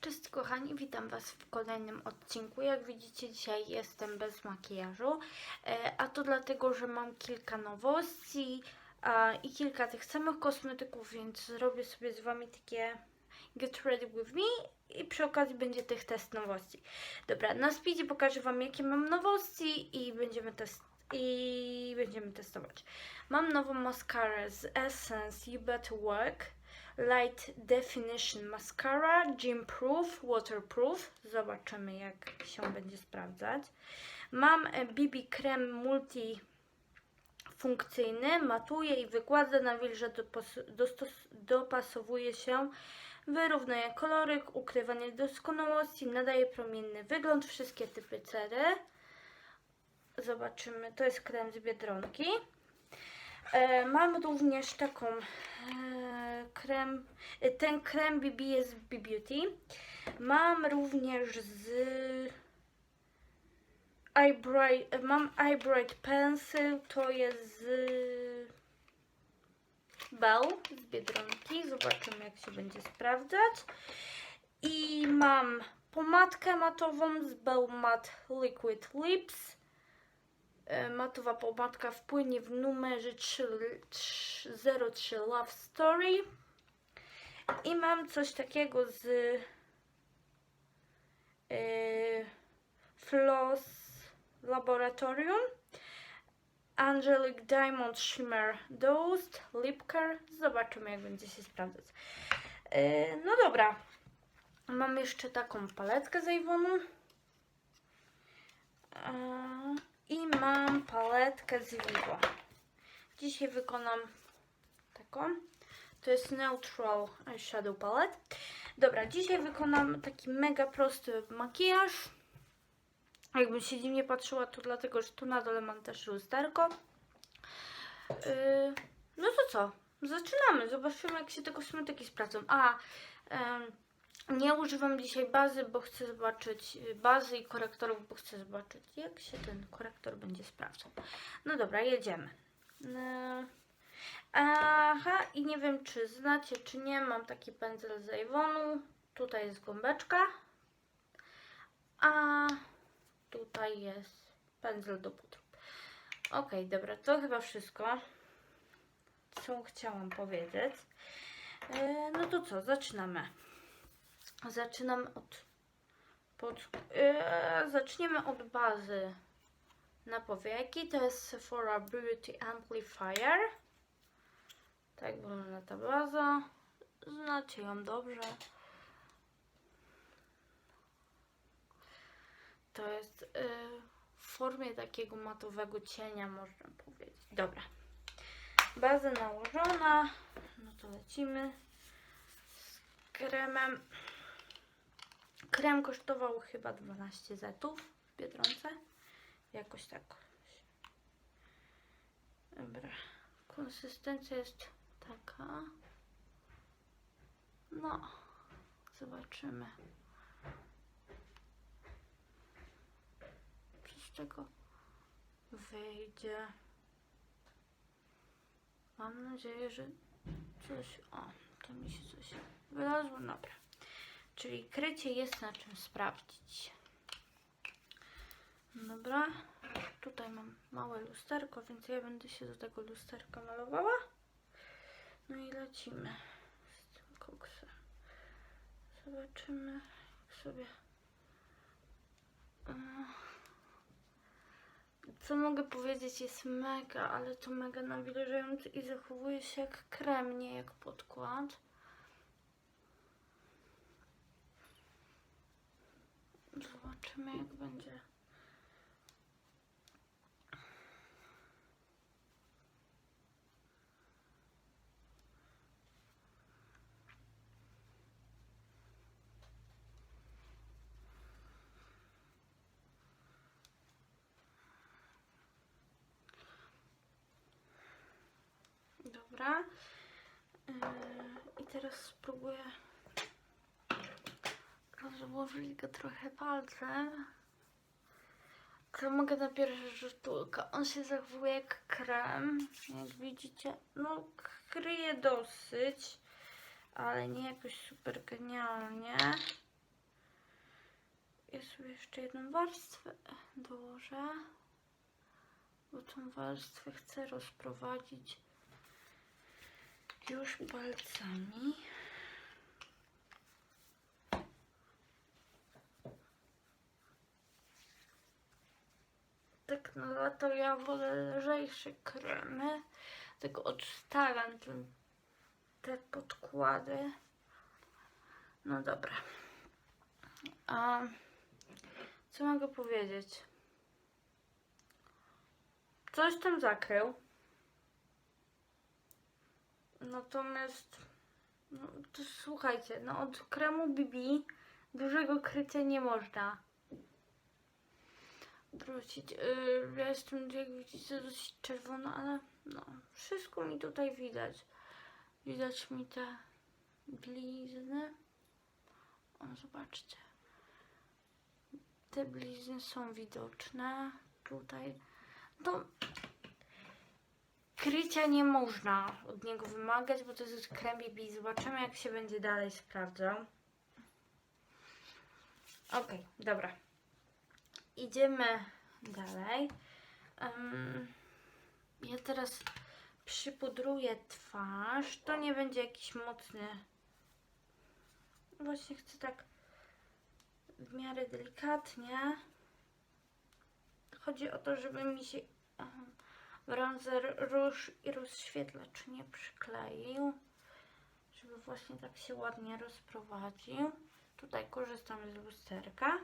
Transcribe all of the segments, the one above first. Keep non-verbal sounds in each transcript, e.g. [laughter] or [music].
Cześć kochani, witam Was w kolejnym odcinku. Jak widzicie dzisiaj jestem bez makijażu, e, a to dlatego, że mam kilka nowości i kilka tych samych kosmetyków, więc zrobię sobie z Wami takie get ready with me i przy okazji będzie tych test nowości. Dobra, na speedzie pokażę Wam jakie mam nowości i będziemy test i będziemy testować. Mam nową maskarę z Essence You Better Work. Light Definition Mascara, Gym Proof, Waterproof. Zobaczymy jak się będzie sprawdzać. Mam e, BB Krem multifunkcyjny, matuje i nawilża, dopos- dostos- dopasowuje się, wyrównuje koloryk, ukrywa niedoskonałości, nadaje promienny wygląd, wszystkie typy cery. Zobaczymy, to jest krem z Biedronki. E, mam również taką e, krem, e, ten krem BB jest z BB Beauty. Mam również z Eyebright, e, mam Eyebright Pencil, to jest z Bell z Biedronki. Zobaczymy jak się będzie sprawdzać. I mam pomadkę matową z Bell Matte Liquid Lips. E, Matowa pomadka wpłynie w numerze 3, 3, 03 Love Story. I mam coś takiego z e, Floss Laboratorium. Angelic Diamond Shimmer Dust Lip Care. Zobaczymy jak będzie się sprawdzać. E, no dobra. Mam jeszcze taką paletkę z Avonu. E, I mam paletkę z Vivo. Dzisiaj wykonam taką. To jest Neutral Shadow Palette. Dobra, dzisiaj wykonam taki mega prosty makijaż. Jakbym się dziwnie patrzyła, to dlatego, że tu na dole mam też lusterko. Yy, no to co? Zaczynamy. Zobaczymy, jak się te kosmetyki sprawdzą. A, em, nie używam dzisiaj bazy, bo chcę zobaczyć y, bazy i korektorów, bo chcę zobaczyć, jak się ten korektor będzie sprawdzał. No dobra, jedziemy. Yy, Aha, i nie wiem, czy znacie, czy nie, mam taki pędzel z Avonu. Tutaj jest gąbeczka. A tutaj jest pędzel do pudru. Okej, dobra, to chyba wszystko, co chciałam powiedzieć. Yy, no to co, zaczynamy. Zaczynam od. Pod, yy, zaczniemy od bazy na powieki. To jest Sephora Beauty Amplifier. Tak wygląda ta baza. Znacie ją dobrze. To jest yy, w formie takiego matowego cienia, można powiedzieć. Dobra. Baza nałożona. No to lecimy z kremem. Krem kosztował chyba 12 zetów w Biedronce. Jakoś tak. Dobra. Konsystencja jest taka. No. Zobaczymy. Co z tego wyjdzie. Mam nadzieję, że coś... O, to mi się coś wylazło. Dobra. Czyli krycie jest na czym sprawdzić. Dobra. Tutaj mam małe lusterko, więc ja będę się do tego lusterka malowała. No i lecimy z tym koksem. Zobaczymy, jak sobie... Ech. Co mogę powiedzieć, jest mega, ale to mega nawilżające i zachowuje się jak krem, nie jak podkład. Zobaczymy, jak będzie. Dobra. Yy, I teraz spróbuję rozłożyć go trochę palcem. To mogę na pierwszy rzut oka. On się zachowuje jak krem. Jak widzicie, no kryje dosyć, ale nie jakoś super genialnie. ja sobie jeszcze jedną warstwę dołożę, bo tą warstwę chcę rozprowadzić już palcami. Tak na lato ja wolę lżejsze kremy, tylko odstawiam ten, te podkłady. No dobra. A co mogę powiedzieć? Coś tam zakrył. Natomiast, no to słuchajcie, no od kremu BB dużego krycia nie można wrócić. Yy, ja jestem, jak widzicie, dosyć czerwona, ale no, wszystko mi tutaj widać. Widać mi te blizny. O, zobaczcie. Te blizny są widoczne tutaj. To krycia nie można od niego wymagać, bo to jest krem BB. Zobaczymy, jak się będzie dalej sprawdzał. Okej, dobra. Idziemy dalej. Em, ja teraz przypudruję twarz. To nie będzie jakiś mocny. Właśnie chcę tak w miarę delikatnie. Chodzi o to, żeby mi się bronzer, róż i rozświetlacz nie przykleił. Żeby właśnie tak się ładnie rozprowadził. Tutaj korzystam z lusterka.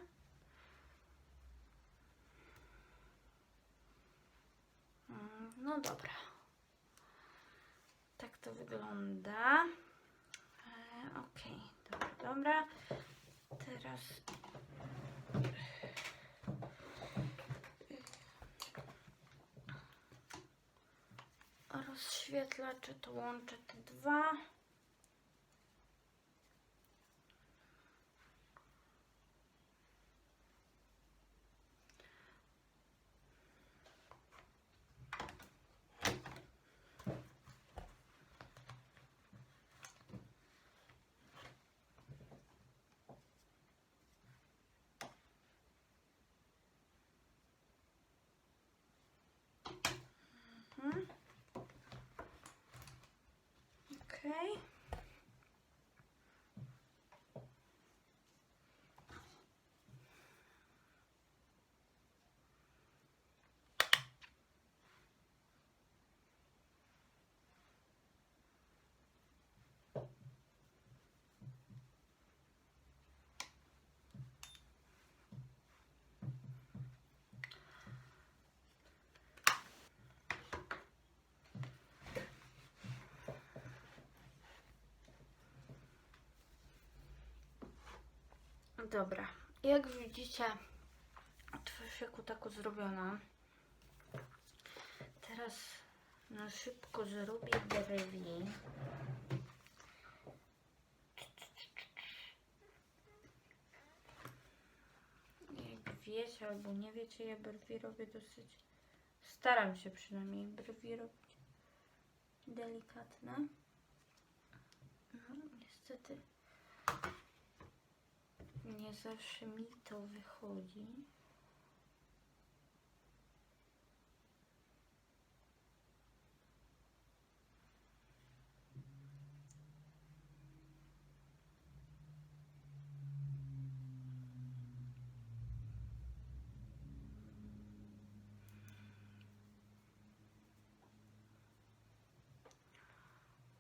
No dobra. Tak to wygląda. E, Okej, dobra, dobra. Teraz. Rozświetlacze to łączę te dwa. Mhm. Okej. Dobra, jak widzicie, twarz jako tako zrobiona. Teraz na szybko zrobię brwi. Jak wiecie albo nie wiecie, ja brwi robię dosyć... Staram się przynajmniej brwi robić delikatne. No, niestety nie zawsze mi to wychodzi.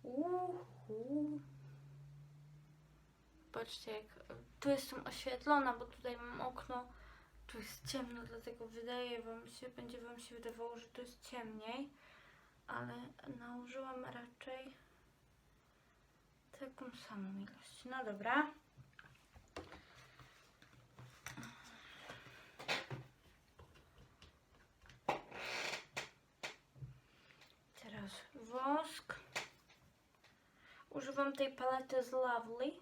Uhu. Patrzcie, jak tu jestem oświetlona, bo tutaj mam okno. Tu jest ciemno, dlatego wydaje wam się, będzie wam się wydawało, że tu jest ciemniej. Ale nałożyłam raczej taką samą ilość. No dobra. Teraz wosk. Używam tej palety z Lovely,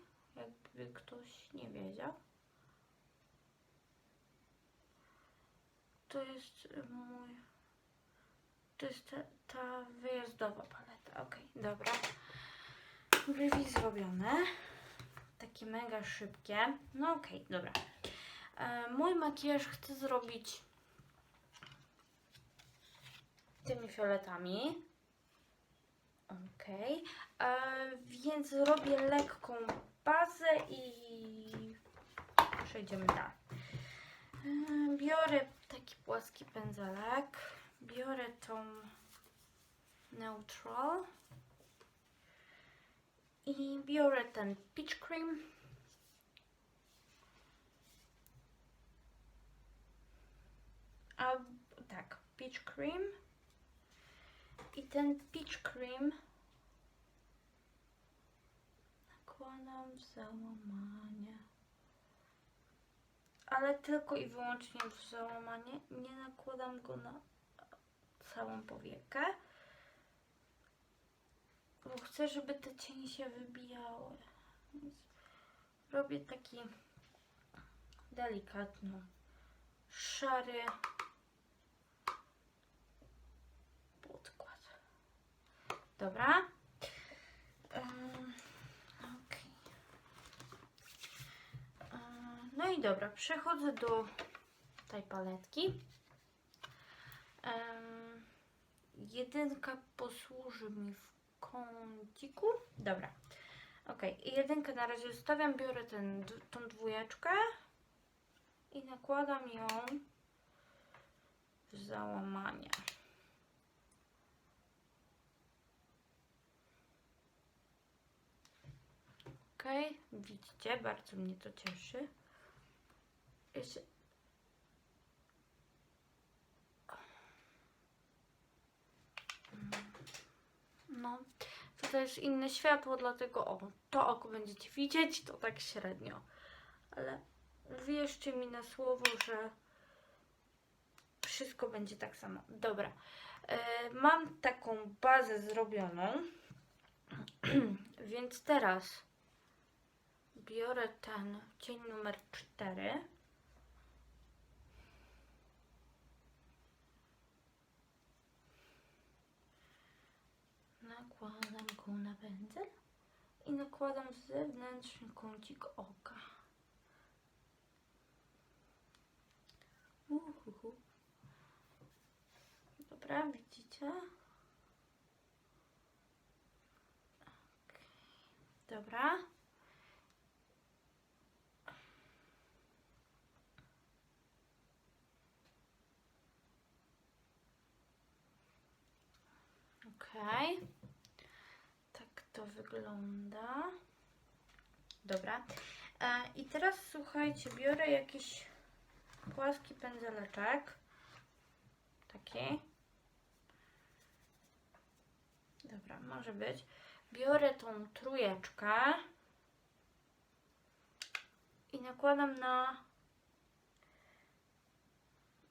jakby ktoś nie wiedział. To jest y, mój. To jest ta, ta wyjazdowa paleta. Okej, dobra. Brwi zrobione. Takie mega szybkie. No okej, dobra. E, mój makijaż chcę zrobić tymi fioletami. Okej. E, Więc zrobię lekką bazę i przejdziemy dalej. E, Biorę taki płaski pędzelek. Biorę tą neutral. I biorę ten peach cream. A tak, peach cream. I ten peach cream w załamanie. Ale tylko i wyłącznie w załamanie. Nie nakładam go na całą powiekę. Bo chcę, żeby te cienie się wybijały. Więc robię taki delikatny, szary podkład. Dobra. Ym, okej. Ym, No i dobra, przechodzę do tej paletki. Ym, jedynka posłuży mi w kąciku. Dobra. Ok, jedynkę na razie zostawiam, biorę ten, tą dwójeczkę i nakładam ją w załamanie. Ok, widzicie, bardzo mnie to cieszy. Jeszcze... No, tutaj jest inne światło, dlatego o, to oko będziecie widzieć, to tak średnio. Ale wierzcie mi na słowo, że wszystko będzie tak samo. Dobra, e, mam taką bazę zrobioną, [clears throat] więc teraz biorę ten cień numer 4. Nakładam go na pędzel i nakładam zewnętrzny kącik oka. Uhuhu. Dobra, widzicie? Okej. Dobra. Okej. To wygląda. Dobra. E, I teraz słuchajcie, biorę jakiś płaski pędzeleczek. Taki. Dobra, może być. Biorę tą trójeczkę i nakładam na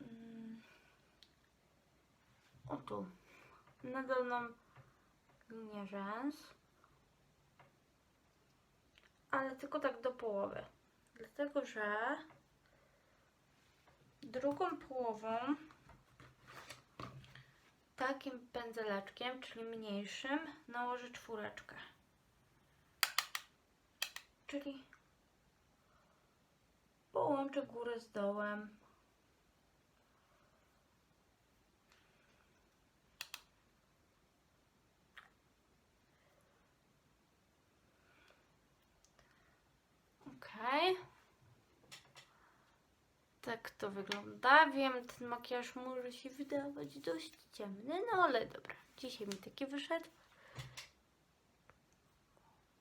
mm, o tu na dolną linię rzęs ale tylko tak do połowy dlatego, że drugą połową takim pędzeleczkiem, czyli mniejszym, nałożę czwóreczkę. Czyli połączę górę z dołem. Okej. Tak to wygląda. Wiem, ten makijaż może się wydawać dość ciemny, no ale dobra. Dzisiaj mi taki wyszedł.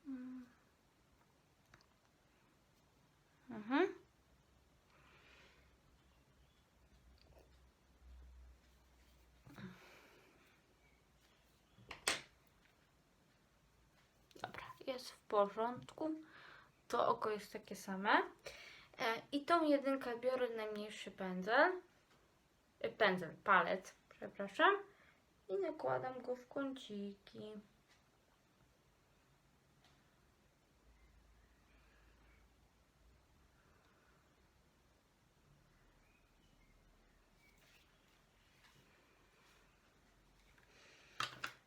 Mm. Mhm. Dobra, jest w porządku. To oko jest takie same. E, I tą jedynkę biorę najmniejszy pędzel. e, Pędzel, palec, przepraszam. I nakładam go w kąciki.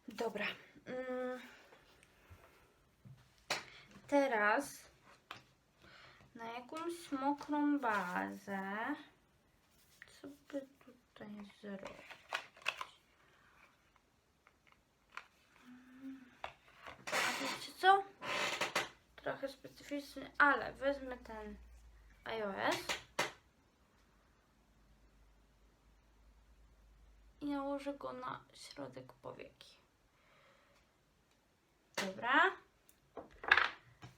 Dobra. Mm. Teraz na jakąś mokrą bazę. Co by tutaj zrobić? A co? Trochę specyficzny, ale wezmę ten iOS i nałożę go na środek powieki. Dobra.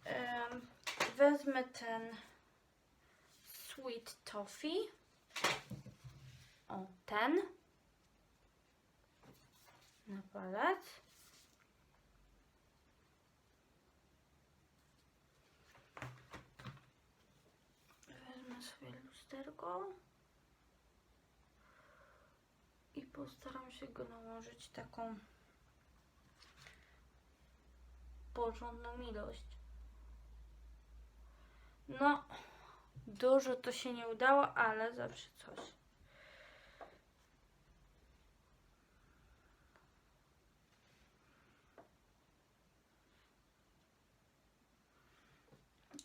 Em, wezmę ten Sweet Toffee. O, ten. Na palec. Wezmę swoje lusterko. I postaram się go nałożyć taką porządną ilość. No, dużo to się nie udało, ale zawsze coś.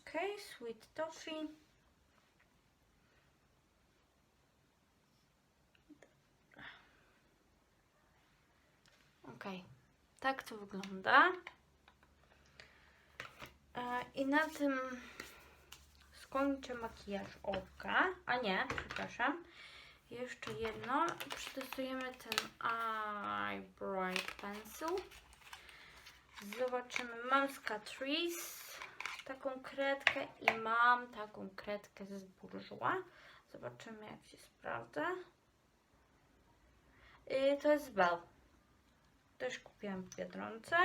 Okay, sweet toffee. Okej, tak to wygląda. E, I na tym skończę makijaż oka. A nie, przepraszam. Jeszcze jedno. Przetestujemy ten Eye Bright Pencil. Zobaczymy. Mam z Catrice taką kredkę i mam taką kredkę z Bourjois. Zobaczymy jak się sprawdza. I to jest Bell. Też kupiłam w Biedronce.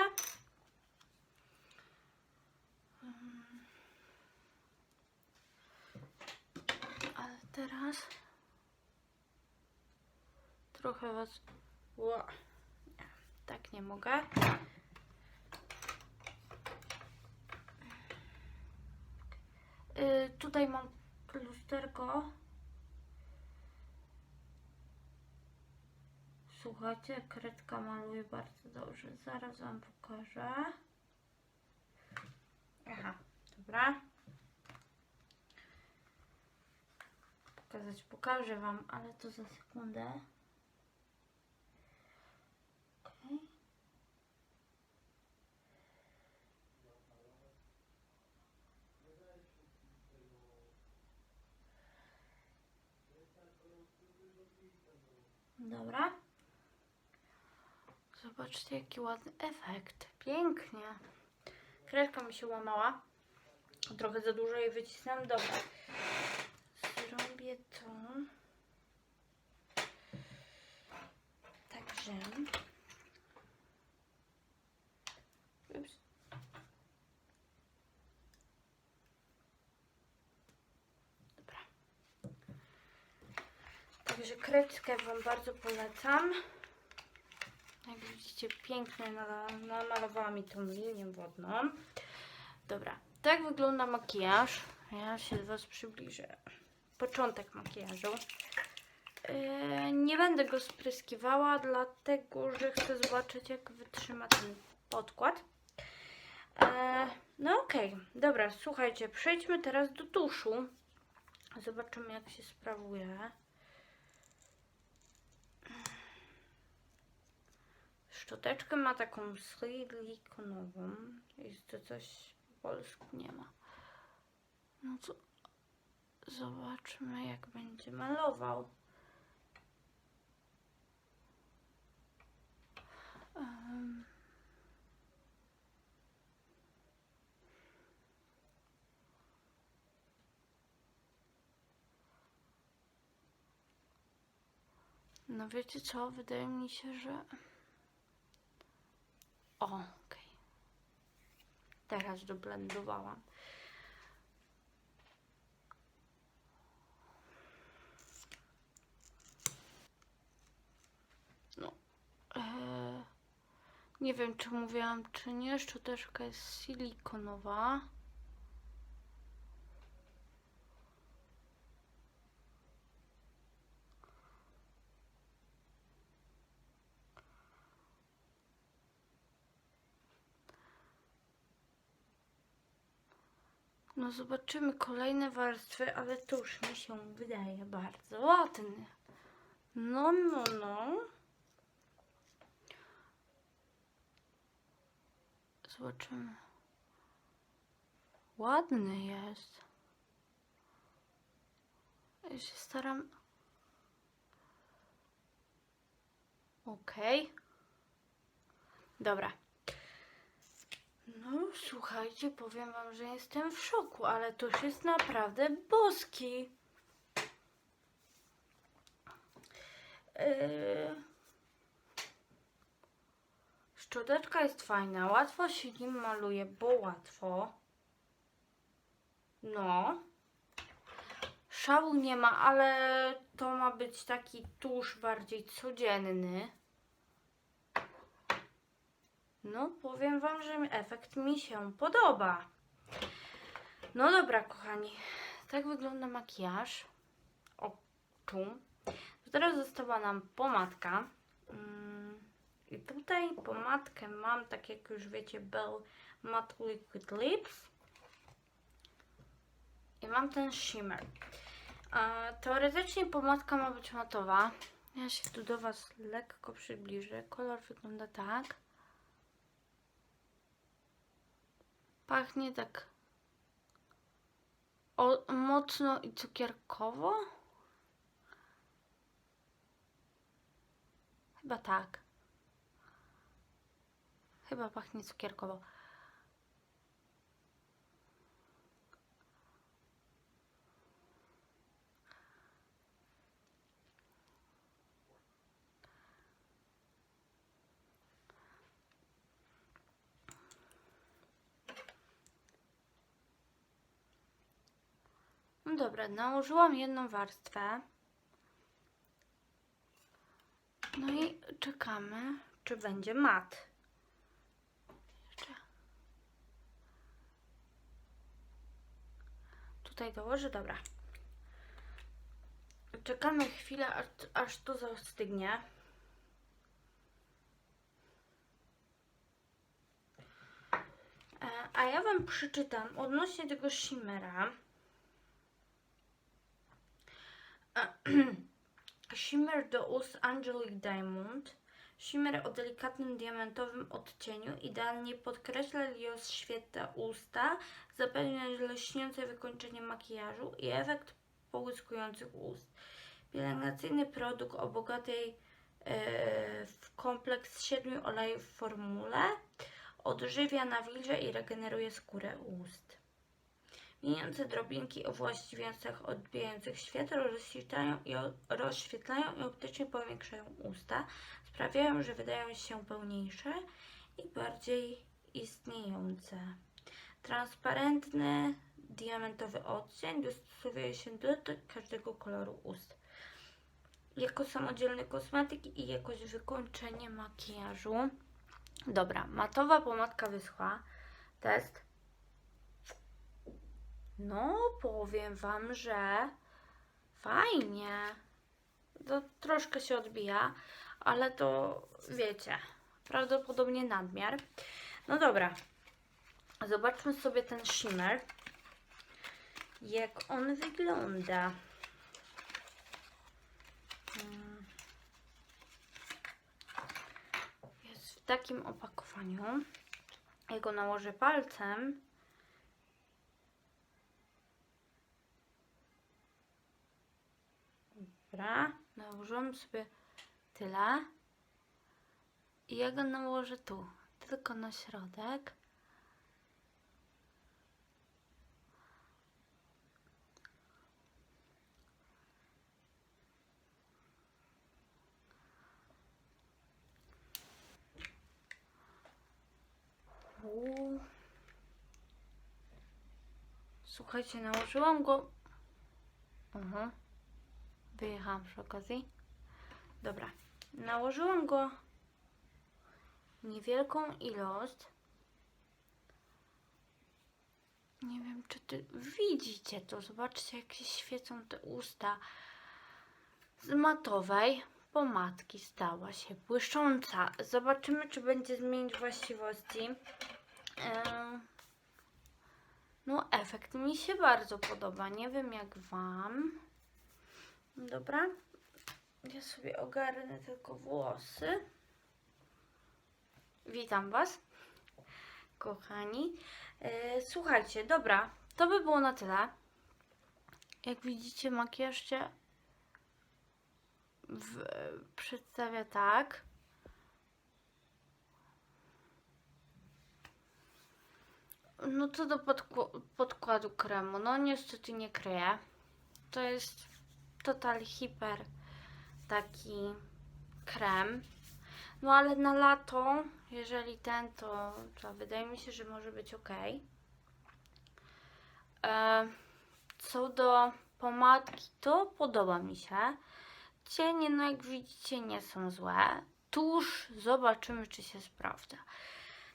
Mm. Ale teraz trochę was... Ło. Nie, tak nie mogę. Y, tutaj mam lusterko. Słuchajcie, kredka maluje bardzo dobrze. Zaraz wam pokażę. Aha, dobra. Pokazać pokażę wam, ale to za sekundę. Dobra. Zobaczcie, jaki ładny efekt. Pięknie. Kredka mi się łamała. Trochę za dużo jej wycisnęłam. Dobra. To. Także. Ups. Dobra. Także kredkę Wam bardzo polecam. Jak widzicie, pięknie namalowała mi tą linię wodną. Dobra, tak wygląda makijaż. Ja się do Was przybliżę. Początek makijażu. Yy, nie będę go spryskiwała, dlatego że chcę zobaczyć, jak wytrzyma ten podkład. Yy, no okej, dobra, słuchajcie, przejdźmy teraz do tuszu. Zobaczymy, jak się sprawuje. Szczoteczkę ma taką silikonową. Jest to coś po polsku nie ma. No to zobaczmy jak będzie malował. Em. No wiecie co, wydaje mi się, że... O, okej. Teraz doblendowałam. Nie wiem, czy mówiłam, czy nie. Szczoteczka jest silikonowa. No zobaczymy kolejne warstwy, ale to już mi się wydaje bardzo ładny. No, no, no. Zobaczymy. Ładny jest. Ja się staram. Okej. Dobra. No, słuchajcie, powiem wam, że jestem w szoku, ale to już jest naprawdę boski. Yy... Szczoteczka jest fajna, łatwo się nim maluje, bo łatwo. No. Szału nie ma, ale to ma być taki tusz bardziej codzienny. No, powiem Wam, że efekt mi się podoba. No dobra, kochani. Tak wygląda makijaż oczu. Teraz została nam pomadka. I tutaj pomadkę mam, tak jak już wiecie, Bell Matte Liquid Lips. I mam ten shimmer. Teoretycznie pomadka ma być matowa. Ja się tu do Was lekko przybliżę. Kolor wygląda tak. Pachnie tak o, mocno i cukierkowo. Chyba tak. Chyba pachnie cukierkowo. No dobra, nałożyłam jedną warstwę. No i czekamy, czy będzie mat. Tutaj dołożę, dobra. Czekamy chwilę, aż, to zastygnie. E, A ja Wam przeczytam odnośnie tego shimmera. [clears throat] Shimmer do ust Angelic Diamond. Shimmer o delikatnym diamentowym odcieniu idealnie podkreśla i rozświetla usta, zapewnia lśniące wykończenie makijażu i efekt połyskujących ust. Pielęgnacyjny produkt o bogatej e, w kompleks siedmiu olejów formule odżywia nawilża i regeneruje skórę ust. Mieniące drobinki o właściwościach odbijających światło rozświetlają i, rozświetlają i optycznie powiększają usta. Sprawiają, że wydają się pełniejsze i bardziej istniejące. Transparentny, diamentowy odcień dostosowuje się do każdego koloru ust. Jako samodzielny kosmetyk i jakoś wykończenie makijażu. Dobra, matowa pomadka wyschła. Test. No, powiem Wam, że fajnie. To troszkę się odbija, ale to wiecie, prawdopodobnie nadmiar. No dobra, zobaczmy sobie ten shimmer. Jak on wygląda. Mm. Jest w takim opakowaniu. Ja go nałożę palcem. Dobra, nałożyłam sobie tyle. I ja go nałożę tu, tylko na środek. Słuchajcie, nałożyłam go. Mhm. Wyjechałam przy okazji. Dobra. Nałożyłam go niewielką ilość. Nie wiem, czy ty widzicie to. Zobaczcie, jak się świecą te usta. Z matowej pomadki stała się błyszcząca. Zobaczymy, czy będzie zmienić właściwości. No, efekt mi się bardzo podoba. Nie wiem jak Wam. Dobra. Ja sobie ogarnę tylko włosy. Witam Was, kochani. E, słuchajcie, dobra, to by było na tyle. Jak widzicie, makijaż się w, przedstawia tak. No to do podkł- podkładu kremu. No niestety nie kryje. To jest total hiper taki krem. No ale na lato, jeżeli ten, to, to wydaje mi się, że może być ok. E, co do pomadki, to podoba mi się. Cienie, no jak widzicie, nie są złe. Tuż zobaczymy, czy się sprawdza.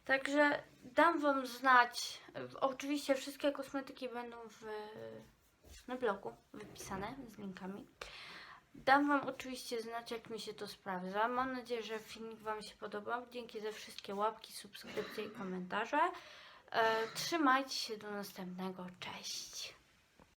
Także dam Wam znać. Oczywiście wszystkie kosmetyki będą w, na blogu wypisane z linkami. Dam Wam oczywiście znać, jak mi się to sprawdza. Mam nadzieję, że filmik Wam się podobał. Dzięki za wszystkie łapki, subskrypcje i komentarze. E, trzymajcie się do następnego. Cześć!